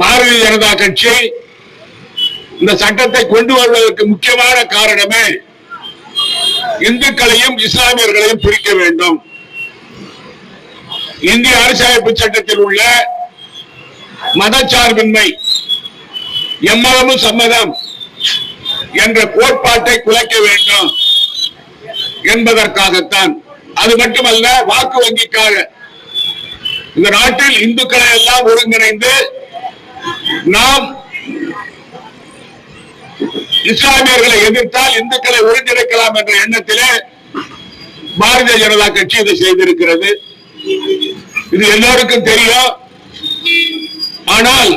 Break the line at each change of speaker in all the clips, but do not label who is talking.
பாரதிய ஜனதா கட்சி இந்த சட்டத்தை கொண்டு வருவதற்கு முக்கியமான காரணமே இந்துக்களையும் இஸ்லாமியர்களையும் பிரிக்க வேண்டும். இந்திய அரசியலமைப்பு சட்டத்தில் உள்ள மதச்சார்பின்மை எம்மதமும் சம்மதம் என்ற கோட்பாட்டை குலைக்க வேண்டும் என்பதற்காகத்தான். அது மட்டுமல்ல வாக்கு வங்கிக்காக. இந்த நாட்டில் இந்துக்களை எல்லாம் ஒருங்கிணைந்து நாம் இஸ்லாமியர்களை எதிர்த்தால் இந்துக்களை ஒருங்கிணைக்கலாம் என்ற எண்ணத்திலே பாரதிய ஜனதா கட்சி இதை செய்திருக்கிறது. இது எல்லோருக்கும் தெரியும். ஆனால்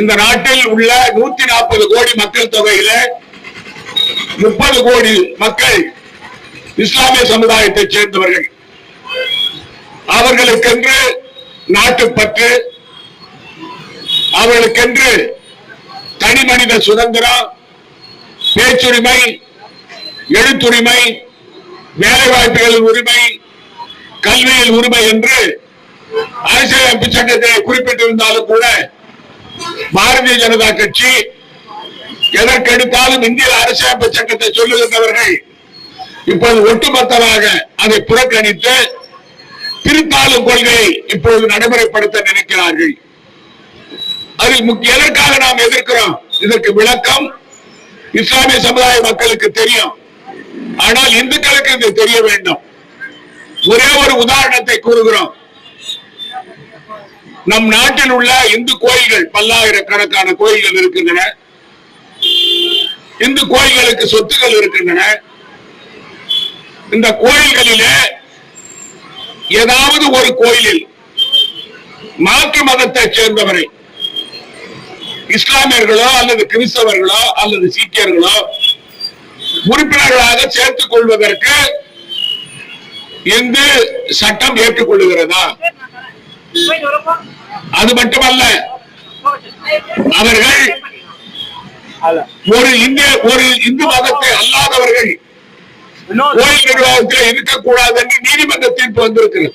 இந்த நாட்டில் உள்ள நூத்தி நாற்பது கோடி மக்கள் தொகையில முப்பது கோடி மக்கள் இஸ்லாமிய சமுதாயத்தைச் சேர்ந்தவர்கள். அவர்களுக்கென்று நாட்டுப்பற்று அவர்களுக்கென்று தனி மனித சுதந்திரம் பேச்சுரிமை எழுத்துரிமை வேலைவாய்ப்புகளின் உரிமை கல்வியில் உரிமை என்று அரசியலமைப்பு சட்டத்தை குறிப்பிட்டிருந்தாலும் கூட பாரதிய ஜனதா கட்சி எதற்கெடுத்தாலும் இந்திய அரசியலமைப்பு சட்டத்தை சொல்லுகின்றவர்கள் இப்போது ஒட்டுமொத்தமாக அதை புறக்கணித்து திருத்தாளு கொள்கையை இப்பொழுது நடைமுறைப்படுத்த நினைக்கிறார்கள். அதில் முக்கிய எதற்காக நாம் எதிர்க்கிறோம்? இதற்கு விளக்கம் இஸ்லாமிய சமுதாய மக்களுக்கு தெரியும். ஆனால் இந்துக்களுக்கு இது தெரிய வேண்டும். ஒரே ஒரு உதாரணத்தை கூறுகிறோம். நம் நாட்டில் உள்ள இந்து கோயில்கள் பல்லாயிரக்கணக்கான கோயில்கள் இருக்கின்றன. இந்து கோயில்களுக்கு சொத்துக்கள் இருக்கின்றன. இந்த கோயில்களிலே ஏதாவது ஒரு கோயிலில் மாற்று மதத்தை சேர்ந்தவரை இஸ்லாமியர்களோ அல்லது கிறிஸ்தவர்களோ அல்லது சீக்கியர்களோ உறுப்பினர்களாக சேர்த்துக் கொள்வதற்கு இந்து சட்டம் ஏற்றுக்கொள்ளுகிறதா? அது மட்டுமல்ல அவர்கள் ஒரு இந்திய ஒரு இந்து மதத்தை அல்லாதவர்கள் கோயில் நிர்வாகத்தில் இருக்கக்கூடாது என்று நீதிமன்ற தீர்ப்பு வந்திருக்கிறது.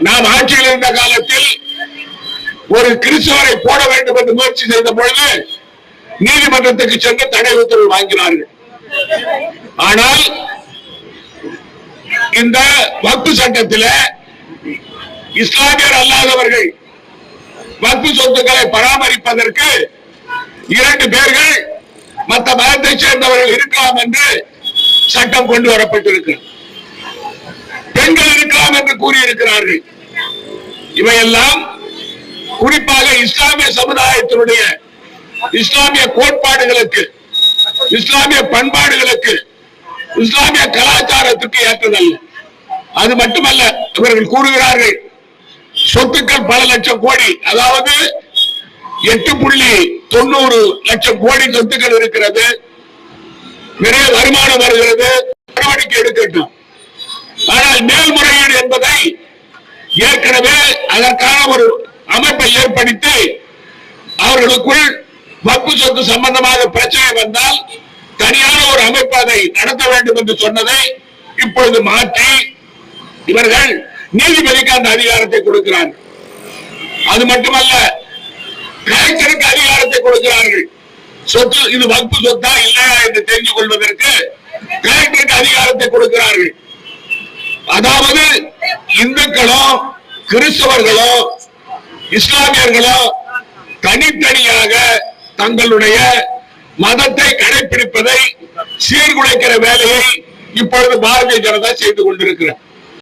நாம் ஆட்சியில் இருந்த காலத்தில் ஒரு கிறிஸ்தவரை போட வேண்டும் என்று முயற்சி செய்த பொழுது நீதிமன்றத்துக்கு சென்று தடை உத்தரவு வாங்கினார்கள். ஆனால் இந்த வக்பு சட்டத்தில இஸ்லாமியர் அல்லாதவர்கள் வக்பு சொத்துக்களை பராமரிப்பதற்கு இரண்டு பேர்கள் மற்ற மதத்தை சேர்ந்தவர்கள் இருக்கலாம் என்று சட்டம் கொண்டு வரப்பட்டிருக்கிறது. பெண்கள் இருக்கலாம் என்று கூறியிருக்கிறார்கள். இவையெல்லாம் குறிப்பாக இஸ்லாமிய சமுதாயத்தினுடைய இஸ்லாமிய கோட்பாடுகளுக்கு இஸ்லாமிய பண்பாடுகளுக்கு இஸ்லாமிய கலாச்சாரத்துக்கு ஏற்றதல்ல. அது மட்டுமல்ல இவர்கள் கூறுகிறார்கள் சொத்துக்கள் பல லட்சம் கோடி அதாவது எட்டு புள்ளி தொண்ணூறு லட்சம் கோடி சொத்துக்கள் இருக்கிறது. நிறைய வருமானம் வருகிறது. நடவடிக்கை எடுக்கட்டும். ஆனால் மேல்முறையீடு என்பதை ஏற்கனவே அதற்கான ஒரு அமைப்பை ஏற்படுத்தி அவர்களுக்குள் வப்பு சொத்து சம்பந்தமாக பிரச்சனை வந்தால் தனியான ஒரு அமைப்பு அதை நடத்த வேண்டும் என்று சொன்னதை இப்பொழுது மாற்றி இவர்கள் நீதிபதிக்கு அந்த அதிகாரத்தை கொடுக்கிறார்கள். அது மட்டுமல்ல கலெக்டருக்கு அதிகாரத்தை கொடுக்கிறார்கள். சொத்து இது வகுப்பு சொத்தா இல்லையா என்று தெரிந்து கொள்வதற்கு கலெக்டருக்கு அதிகாரத்தை கொடுக்கிறார்கள். அதாவது இந்துக்களோ கிறிஸ்தவர்களோ இஸ்லாமியர்களோ தனித்தனியாக தங்களுடைய மதத்தை கடைபிடிப்பதை சீர்குலைக்கிற வேலையை இப்பொழுது பாரதிய ஜனதா செய்து கொண்டிருக்கிறார்.